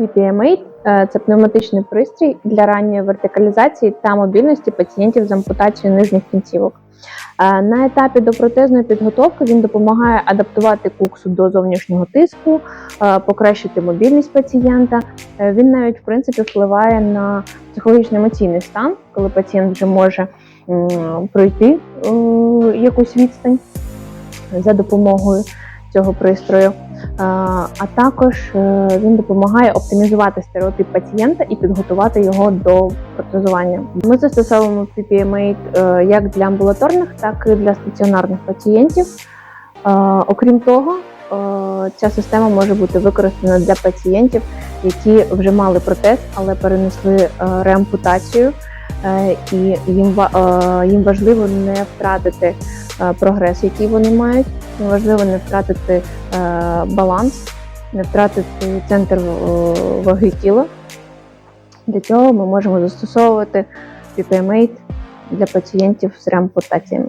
PPM-8 е, – це пневматичний пристрій для ранньої вертикалізації та мобільності пацієнтів з ампутацією нижніх кінцівок. Е, На етапі допротезної підготовки він допомагає адаптувати куксу до зовнішнього тиску, е, покращити мобільність пацієнта. Він навіть в принципі впливає на психологічний емоційний стан, коли пацієнт вже може пройти якусь відстань за допомогою цього пристрою. А, А також е, він допомагає оптимізувати стереотип пацієнта і підготувати його до протезування. Ми застосовуємо PPM8 е, як для амбулаторних, так і для стаціонарних пацієнтів. Е, Окрім того, е, ця система може бути використана для пацієнтів, які вже мали протез, але перенесли е, реампутацію. Е, І їм е, важливо не втратити е, прогрес, який вони мають. Важливо не втратити е, баланс, не втратити центр е, ваги тіла. Для цього ми можемо застосовувати PPM8 для пацієнтів з реампутаціями.